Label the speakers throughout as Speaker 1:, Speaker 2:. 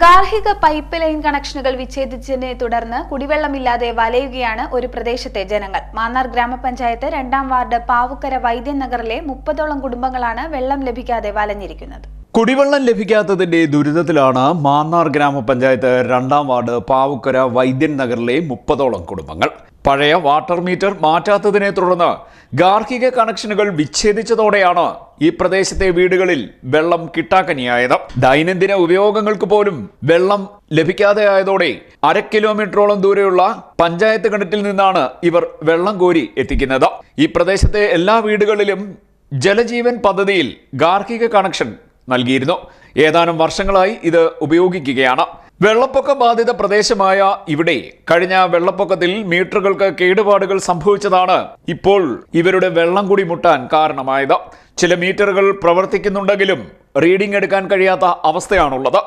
Speaker 1: ഗാർഹിക pipe line കണക്ഷനുകൾ വിച്ഛേദിച്ചതിനെ തുടർന്ന് കുടിവെള്ളമില്ലാതെ വലയുകയാണ് ഒരു പ്രദേശത്തെ ജനങ്ങൾ. മാന്നാർ ഗ്രാമപഞ്ചായത്ത് രണ്ടാം വാർഡ് പാവുക്കര വൈദ്യൻ നഗറിലെ മുപ്പതോളം കുടുംബങ്ങളാണ് വെള്ളം ലഭിക്കാതെ വലഞ്ഞിരിക്കുന്നത്.
Speaker 2: കുടിവെള്ളം ലഭിക്കാത്തതിന്റെ ദുരിതത്തിലാണ് മാന്നാർ ഗ്രാമപഞ്ചായത്ത് രണ്ടാം വാർഡ് പാവുക്കര വൈദ്യൻ നഗറിലെ മുപ്പതോളം കുടുംബങ്ങൾ. പഴയ വാട്ടർ മീറ്റർ മാറ്റാത്തതിനെ തുടർന്ന് ഗാർഹിക കണക്ഷനുകൾ വിച്ഛേദിച്ചതോടെയാണ് ഈ പ്രദേശത്തെ വീടുകളിൽ വെള്ളം കിട്ടാക്കനിയായത്. ദൈനംദിന ഉപയോഗങ്ങൾക്ക് പോലും വെള്ളം ലഭിക്കാതെ ആയതോടെ അര കിലോമീറ്ററോളം ദൂരെയുള്ള പഞ്ചായത്ത് കിണറ്റിൽ നിന്നാണ് ഇവർ വെള്ളം കോരി എത്തിക്കുന്നത്. ഈ പ്രദേശത്തെ എല്ലാ വീടുകളിലും ജലജീവൻ പദ്ധതിയിൽ ഗാർഹിക കണക്ഷൻ നൽകിയിരുന്നു. ഏതാനും വർഷങ്ങളായി ഇത് ഉപയോഗിക്കുകയാണ്. വെള്ളപ്പൊക്ക ബാധിത പ്രദേശമായ ഇവിടെ കഴിഞ്ഞ വെള്ളപ്പൊക്കത്തിൽ മീറ്ററുകൾക്ക് കേടുപാടുകൾ സംഭവിച്ചതാണ് ഇപ്പോൾ ഇവരുടെ വെള്ളം കൂടി മുട്ടാൻ കാരണമായത്. ചില മീറ്ററുകൾ പ്രവർത്തിക്കുന്നുണ്ടെങ്കിലും റീഡിംഗ് എടുക്കാൻ കഴിയാത്ത അവസ്ഥയാണുള്ളത്.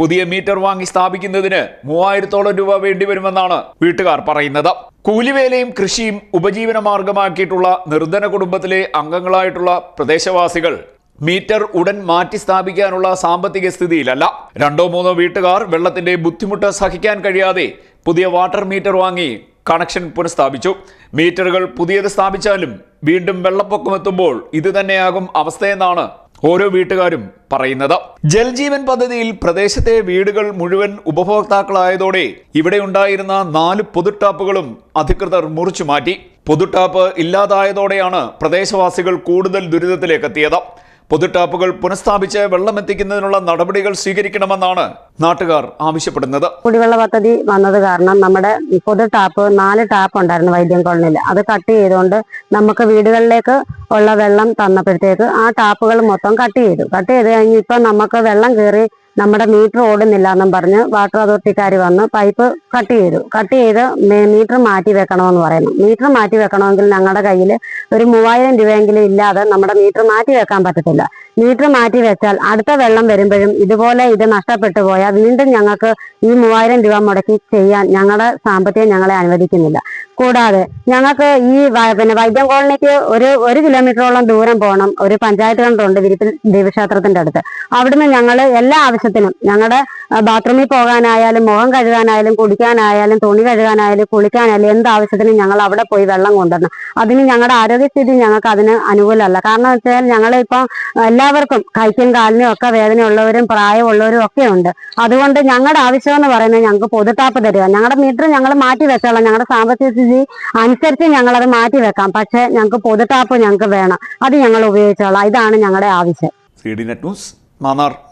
Speaker 2: പുതിയ മീറ്റർ വാങ്ങി സ്ഥാപിക്കുന്നതിന് മൂവായിരത്തോളം രൂപ വേണ്ടിവരുമെന്നാണ് വീട്ടുകാർ പറയുന്നത്. കൂലിവേലയും കൃഷിയും ഉപജീവന മാർഗമാക്കിയിട്ടുള്ള നിർധന കുടുംബത്തിലെ അംഗങ്ങളായിട്ടുള്ള പ്രദേശവാസികൾ മീറ്റർ ഉടൻ മാറ്റി സ്ഥാപിക്കാനുള്ള സാമ്പത്തിക സ്ഥിതിയിലല്ല. രണ്ടോ മൂന്നോ വീട്ടുകാർ വെള്ളത്തിന്റെ ബുദ്ധിമുട്ട് സഹിക്കാൻ കഴിയാതെ പുതിയ വാട്ടർ മീറ്റർ വാങ്ങി കണക്ഷൻ പുനഃസ്ഥാപിച്ചു. മീറ്ററുകൾ പുതിയത് സ്ഥാപിച്ചാലും വീണ്ടും വെള്ളപ്പൊക്കം എത്തുമ്പോൾ ഇത് തന്നെയാകും അവസ്ഥയെന്നാണ് ഓരോ വീട്ടുകാരും പറയുന്നത്. ജൽജീവൻ പദ്ധതിയിൽ പ്രദേശത്തെ വീടുകൾ മുഴുവൻ ഉപഭോക്താക്കളായതോടെ ഇവിടെ ഉണ്ടായിരുന്ന നാല് പൊതു ടാപ്പുകളും അധികൃതർ മുറിച്ചു മാറ്റി. പൊതു ടാപ്പ് ഇല്ലാതായതോടെയാണ് പ്രദേശവാസികൾ കൂടുതൽ ദുരിതത്തിലേക്ക് എത്തിയത് പൊതുട്ടാപ്പുകൾ പുനഃസ്ഥാപിച്ച് വെള്ളമെത്തിക്കുന്നതിനുള്ള നടപടികൾ സ്വീകരിക്കണമെന്നാണ് നാട്ടുകാർ ആവശ്യപ്പെടുന്നത്.
Speaker 3: കുടിവെള്ള പദ്ധതി വന്നത് കാരണം നമ്മുടെ പൊതു ടാപ്പ് നാല് ടാപ്പ് ഉണ്ടായിരുന്നു വൈദ്യം കോളനിയിൽ. അത് കട്ട് ചെയ്തുകൊണ്ട് നമുക്ക് വീടുകളിലേക്ക് ഉള്ള വെള്ളം തന്നപ്പോഴത്തേക്ക് ആ ടാപ്പുകൾ മൊത്തം കട്ട് ചെയ്തു. കട്ട് ചെയ്ത് കഴിഞ്ഞ് ഇപ്പം നമുക്ക് വെള്ളം കയറി നമ്മുടെ മീറ്റർ ഓടുന്നില്ല എന്നും പറഞ്ഞ് വാട്ടർ അതോറിറ്റിക്കാർ വന്ന് പൈപ്പ് കട്ട് ചെയ്തു. കട്ട് ചെയ്ത് മീറ്റർ മാറ്റി വെക്കണമെന്ന് പറയുന്നു. മീറ്റർ മാറ്റി വെക്കണമെങ്കിൽ ഞങ്ങളുടെ കയ്യിൽ ഒരു മൂവായിരം രൂപയെങ്കിലും ഇല്ലാതെ നമ്മുടെ മീറ്റർ മാറ്റി വെക്കാൻ പറ്റത്തില്ല. മീറ്റർ മാറ്റി വെച്ചാൽ അടുത്ത വെള്ളം വരുമ്പോഴും ഇതുപോലെ ഇത് നഷ്ടപ്പെട്ടു പോയാൽ വീണ്ടും ഞങ്ങൾക്ക് ഈ മൂവായിരം രൂപ മുടക്കി ചെയ്യാൻ ഞങ്ങളുടെ സാമ്പത്തികം ഞങ്ങളെ അനുവദിക്കുന്നില്ല. കൂടാതെ ഞങ്ങൾക്ക് ഈ പിന്നെ വൈദ്യം കോളനിക്ക് ഒരു ഒരു കിലോമീറ്ററോളം ദൂരം പോകണം. ഒരു പഞ്ചായത്ത് കണ്ടുണ്ട് വിരിപ്പിൽ ദേവീക്ഷേത്രത്തിന്റെ അടുത്ത്. അവിടുന്ന് ഞങ്ങൾ എല്ലാ ആവശ്യത്തിനും ഞങ്ങളുടെ ബാത്റൂമിൽ പോകാനായാലും മുഖം കഴുകാനായാലും കുടിക്കാനായാലും തുണി കഴുകാനായാലും കുളിക്കാനായാലും എന്ത് ആവശ്യത്തിനും ഞങ്ങൾ അവിടെ പോയി വെള്ളം കൊണ്ടുവരണം. അതിന് ഞങ്ങളുടെ ആരോഗ്യസ്ഥിതി ഞങ്ങൾക്ക് അതിന് അനുകൂലമല്ല. കാരണം വെച്ചാൽ ഞങ്ങൾ ഇപ്പം എല്ലാവർക്കും കൈക്കും കാലിനും ഒക്കെ വേദനയുള്ളവരും പ്രായമുള്ളവരും ഒക്കെ ഉണ്ട്. അതുകൊണ്ട് ഞങ്ങളുടെ ആവശ്യം എന്ന് പറയുന്നത് ഞങ്ങൾക്ക് പൊതുട്ടാപ്പ് തരിക. ഞങ്ങളുടെ മീറ്റർ ഞങ്ങൾ മാറ്റി വെച്ചോളാം. ഞങ്ങളുടെ സാമ്പത്തിക സ്ഥിതി അനുസരിച്ച് ഞങ്ങൾ അത് മാറ്റി വെക്കാം. പക്ഷെ ഞങ്ങൾക്ക് പൊതുട്ടാപ്പ് ഞങ്ങൾക്ക് വേണം. അത് ഞങ്ങൾ ഉപയോഗിച്ചോളാം. ഇതാണ് ഞങ്ങളുടെ ആവശ്യം.
Speaker 2: ന്യൂസ്